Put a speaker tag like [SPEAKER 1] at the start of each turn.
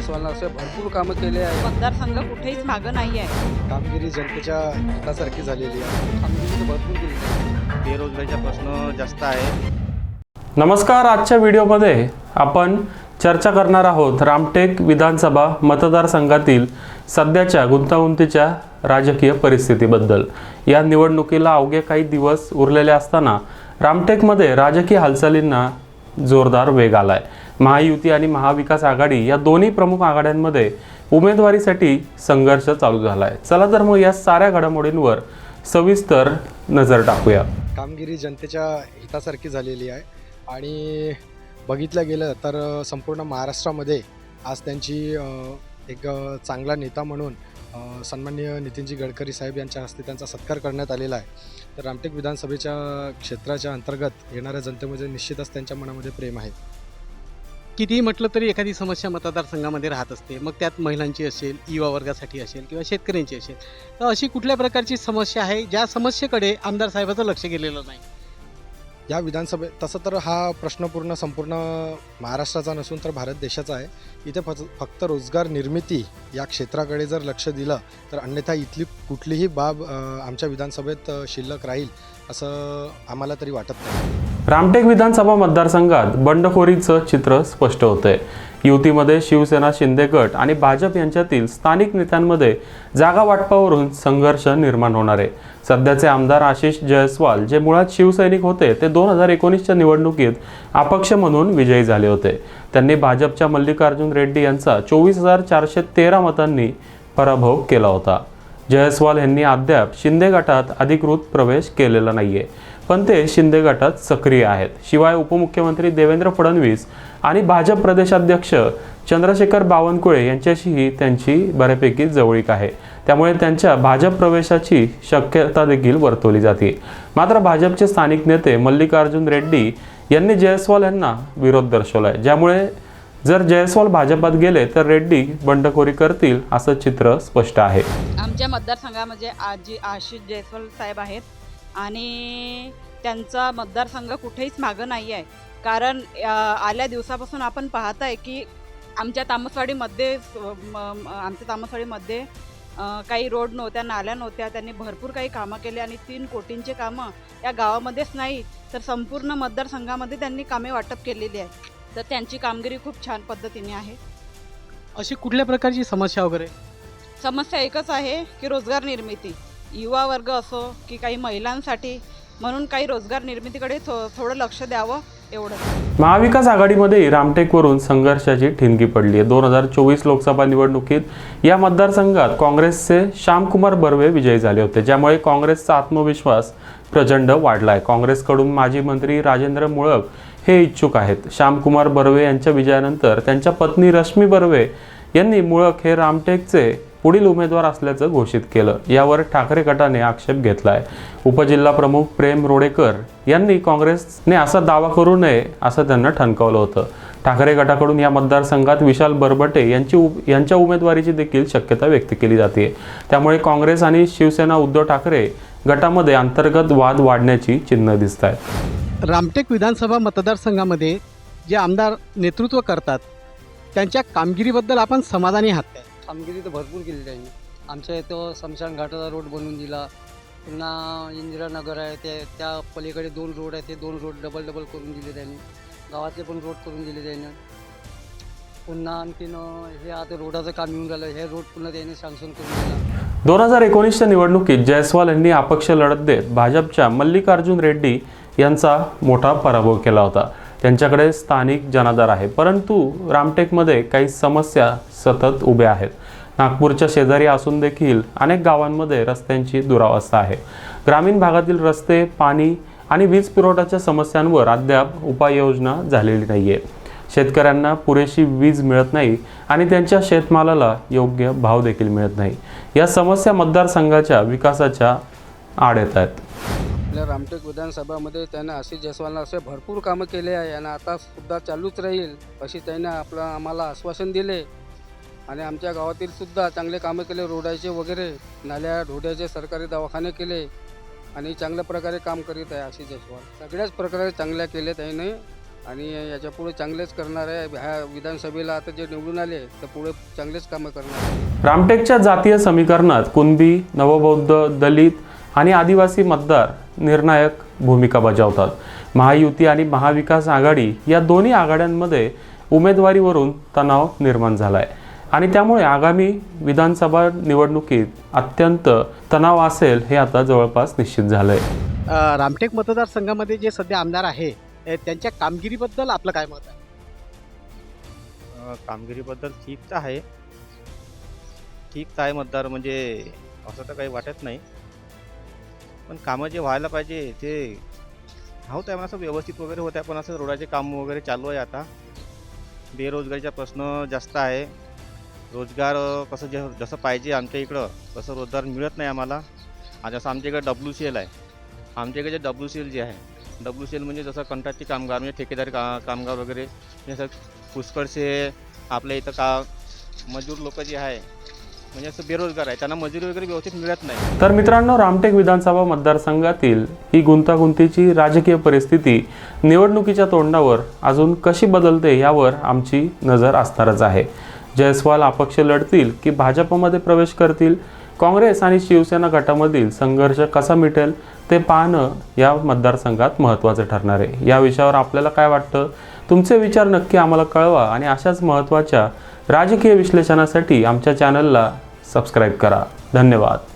[SPEAKER 1] जसवालनं असे भरपूर कामं केले आहे.
[SPEAKER 2] मतदारसंघ कुठेच मागं नाही आहे.
[SPEAKER 3] कामगिरी जनतेच्या हितासारखी झालेली आहे.
[SPEAKER 1] कामगिरी तर भरपूर केली आहे.
[SPEAKER 4] बेरोजगारीचा प्रश्न जास्त आहे.
[SPEAKER 5] नमस्कार आजच्या व्हिडिओमध्ये आपण चर्चा करणार आहोत रामटेक विधानसभा मतदारसंघातील सध्याच्या गुंतागुंतीच्या राजकीय परिस्थितीबद्दल. या निवडणुकीला अवघे काही दिवस उरलेले असताना रामटेकमध्ये राजकीय हालचालींना जोरदार वेग आलाय. महायुती आणि महाविकास आघाडी या दोन्ही प्रमुख आघाड्यांमध्ये उमेदवारीसाठी संघर्ष चालू झाला आहे चला तर मग या साऱ्या घडामोडींवर सविस्तर नजर टाकूया.
[SPEAKER 3] कामगिरी जनतेच्या हितासारखी झालेली आहे. आणि बघितलं गेलं तर संपूर्ण महाराष्ट्रामध्ये आज त्यांची एक चांगला नेता म्हणून सन्मान्य सन्माननीय नितीनजी गडकरी साहेब यांच्या हस्ते त्यांचा सत्कार करण्यात आलेला आहे. तर रामटेक विधानसभेच्या क्षेत्राच्या अंतर्गत येणाऱ्या जनतेमध्ये निश्चितच त्यांच्या मनामध्ये प्रेम आहे.
[SPEAKER 6] कितीही म्हटलं तरी एखादी समस्या मतदारसंघामध्ये राहत असते. मग त्यात महिलांची असेल युवा वर्गासाठी असेल किंवा शेतकऱ्यांची असेल. तर अशी कुठल्या प्रकारची समस्या आहे? ज्या समस्येकडे आमदार साहेबाचं लक्ष गेलेलं नाही.
[SPEAKER 3] या विधानसभेत तसं तर हा प्रश्न पूर्ण संपूर्ण महाराष्ट्राचा नसून तर भारत देशाचा आहे. इथे फक्त फक्त रोजगार निर्मिती या क्षेत्राकडे जर लक्ष दिलं तर अन्यथा इथली कुठलीही बाब आमच्या विधानसभेत शिल्लक राहील असं आम्हाला तरी वाटत नाही.
[SPEAKER 5] रामटेक विधानसभा मतदारसंघात बंडखोरीचं चित्र स्पष्ट होतंय. युतीमध्ये शिवसेना शिंदे गट आणि भाजप यांच्यातील स्थानिक नेत्यांमध्ये जागा वाटपावरून संघर्ष निर्माण होणार आहे. सध्याचे आमदार आशिष जयस्वाल जे मुळात शिवसैनिक होते ते दोन हजार एकोणीसच्या निवडणुकीत अपक्ष म्हणून विजयी झाले होते. त्यांनी भाजपच्या मल्लिकार्जुन रेड्डी यांचा चोवीस हजार चारशे तेरा मतांनी पराभव केला होता. जयस्वाल यांनी अद्याप शिंदे गटात अधिकृत प्रवेश केलेला नाही आहे पण ते शिंदे गटात सक्रिय आहेत. शिवाय उपमुख्यमंत्री देवेंद्र फडणवीस आणि भाजप प्रदेशाध्यक्ष चंद्रशेखर बावनकुळे यांच्याशीही त्यांची बऱ्यापैकी जवळीक आहे. त्यामुळे त्यांच्या भाजप प्रवेशाची शक्यता देखील वर्तवली जाते. मात्र भाजपचे स्थानिक नेते मल्लिकार्जुन रेड्डी यांनी जयस्वाल यांना विरोध दर्शवला आहे ज्यामुळे जर जयस्वाल भाजपात गेले तर रेड्डी बंडखोरी करतील असं चित्र स्पष्ट आहे.
[SPEAKER 2] आमच्या मतदारसंघामध्ये आजी आशिष जयस्वाल साहेब आहेत आणि त्यांचा मतदारसंघ कुठेच मागं नाही आहे. कारण आल्या दिवसापासून आपण पाहत आहे की आमच्या तामसवाडीमध्ये म- आमच्या तामसवाडीमध्ये काही रोड नव्हत्या नाल्या नव्हत्या त्यांनी भरपूर काही कामं केली आणि तीन कोटींचे कामं या गावामध्येच नाही तर संपूर्ण मतदारसंघामध्ये त्यांनी कामे वाटप केलेली आहे तर त्यांची कामगिरी खूप छान पद्धतीने आहे.
[SPEAKER 6] अशी कुठल्या प्रकारची समस्या वगैरे?
[SPEAKER 2] समस्या एकच आहे की रोजगार निर्मिती. युवा वर्ग असो की काही महिलांसाठी म्हणून काही रोजगार निर्मितीकडे थो थोडं लक्ष द्यावं. एवढं
[SPEAKER 5] महाविकास आघाडीमध्ये रामटेकवरून संघर्षाची ठिणगी पडली आहे. दोन हजार चोवीस लोकसभा निवडणुकीत या मतदारसंघात काँग्रेसचे श्यामकुमार बर्वे विजयी झाले होते ज्यामुळे काँग्रेसचा आत्मविश्वास प्रचंड वाढला आहे. काँग्रेसकडून माजी मंत्री राजेंद्र मुळक हे इच्छुक आहेत. श्यामकुमार बर्वे यांच्या विजयानंतर त्यांच्या पत्नी रश्मी बर्वे यांनी मुळक हे रामटेकचे पुढील उमेदवार असल्याचं घोषित केलं. यावर ठाकरे गटाने आक्षेप घेतलाय. उपजिल्हा प्रमुख प्रेम रोडेकर यांनी काँग्रेसने असा दावा करू नये असं त्यांना ठणकावलं होतं. ठाकरे गटाकडून या मतदारसंघात विशाल बरबटे यांची उ- यांच्या उमेदवारीची देखील शक्यता व्यक्त केली जाते. त्यामुळे काँग्रेस आणि शिवसेना उद्धव ठाकरे गटामध्ये अंतर्गत वाद वाढण्याची चिन्ह दिसत आहेत
[SPEAKER 6] रामटेक विधानसभा मतदारसंघामध्ये जे आमदार नेतृत्व करतात त्यांच्या कामगिरीबद्दल आपण समाधानी आहात
[SPEAKER 1] कामगिरी तर भरपूर केली त्यांनी आमच्या इथं समशान घाटाचा रोड बनवून दिला. पुन्हा इंदिरानगर आहे ते त्या पलीकडे दोन रोड आहे ते दोन रोड डबल डबल करून दिले त्यांनी. गावातले पण रोड करून दिले त्यांनी. पुन्हा आणखीन हे आता रोडाचं काम येऊन राहिलं. हे रोड पुन्हा त्याने सँक्शन करून दिला.
[SPEAKER 5] दोन हजार एकोणीसच्या निवडणुकीत जयस्वाल यांनी अपक्ष लढत देत भाजपच्या मल्लिकार्जुन रेड्डी यांचा मोठा पराभव केला होता. त्यांच्याकडे स्थानिक जनाधार आहे. परंतु रामटेकमध्ये काही समस्या सतत उभ्या आहेत. नागपूरच्या शेजारी असून देखील अनेक गावांमध्ये रस्त्यांची दुरावस्था आहे. ग्रामीण भागातील रस्ते पाणी आणि वीज पुरवठ्याच्या समस्यांवर अद्याप उपाययोजना झालेली नाही आहे शेतकऱ्यांना पुरेशी वीज मिळत नाही आणि त्यांच्या शेतमालाला योग्य भाव देखील मिळत नाही. या समस्या मतदारसंघाच्या विकासाच्या आड येत आहेत.
[SPEAKER 1] आपल्या रामटेक विधानसभामध्ये त्यानं आशिष जयस्वालनं असे भरपूर कामं केले आहे आणि आता सुद्धा चालूच राहील अशी त्याने आपलं आम्हाला आश्वासन दिले. आणि आमच्या गावातील सुद्धा चांगले कामं केले रोडाचे वगैरे नाल्या ढोड्याचे सरकारी दवाखाने केले आणि चांगल्या प्रकारे काम करीत आहे आशिष जयस्वाल. सगळ्याच प्रकारे चांगल्या केले त्याने आणि याच्यापुढे चांगलेच करणार आहे. ह्या विधानसभेला आता जे निवडून आले तर पुढे चांगलेच कामं करणार आहे.
[SPEAKER 5] रामटेकच्या जातीय समीकरणात कुणबी नवबौद्ध दलित आणि आदिवासी मतदार निर्णायक भूमिका बजावतात. महायुती आणि महाविकास आघाडी या दोन्ही आघाड्यांमध्ये उमेदवारीवरून तणाव निर्माण झाला आहे आणि त्यामुळे आगामी विधानसभा निवडणुकीत अत्यंत तणाव असेल हे आता जवळपास निश्चित झालं आहे
[SPEAKER 6] रामटेक मतदारसंघामध्ये जे सध्या आमदार आहे त्यांच्या कामगिरीबद्दल आपलं काय मत आहे?
[SPEAKER 4] कामगिरीबद्दल ठीकच आहे. ठीकच आहे मतदार म्हणजे असं तर काही वाटत नाही. पण कामं जे व्हायला पाहिजे ते होत आहे. म्हणा असं व्यवस्थित वगैरे होत आहे. पण असं रोडाचे काम वगैरे चालू आहे आता. बेरोजगारीचा प्रश्न जास्त आहे. रोजगार कसं जे जसं पाहिजे आमच्या इकडं तसं रोजगार मिळत नाही आम्हाला. आणि जसं आमच्या इकडे डब्ल्यू सी एल आहे. आमच्या इकडे J W C L J आहे डब्ल्यू सी एल म्हणजे जसं कंत्राटी कामगार म्हणजे ठेकेदारी का कामगार वगैरे जसं पुष्कळसे आपल्या इथं का मजूर लोक जे आहे म्हणजे असं बेरोजगार आहे त्यांना मजुरी वगैरे व्यवस्थित मिळत नाही.
[SPEAKER 5] तर मित्रांनो रामटेक विधानसभा मतदारसंघातील ही गुंतागुंतीची राजकीय परिस्थिती निवडणुकीच्या तोंडावर अजून कशी बदलते यावर आमची नजर असणारच आहे. जयस्वाल अपक्ष लढतील की भाजपमध्ये प्रवेश करतील? काँग्रेस आणि शिवसेना गटामधील संघर्ष कसा मिटेल? ते पाहणं या मतदारसंघात महत्त्वाचं ठरणार आहे. या विषयावर आपल्याला काय वाटतं? तुमचे विचार नक्की आम्हाला कळवा आणि अशाच महत्त्वाच्या राजकीय विश्लेषणासाठी आमच्या चॅनलला सबस्क्राईब करा. धन्यवाद.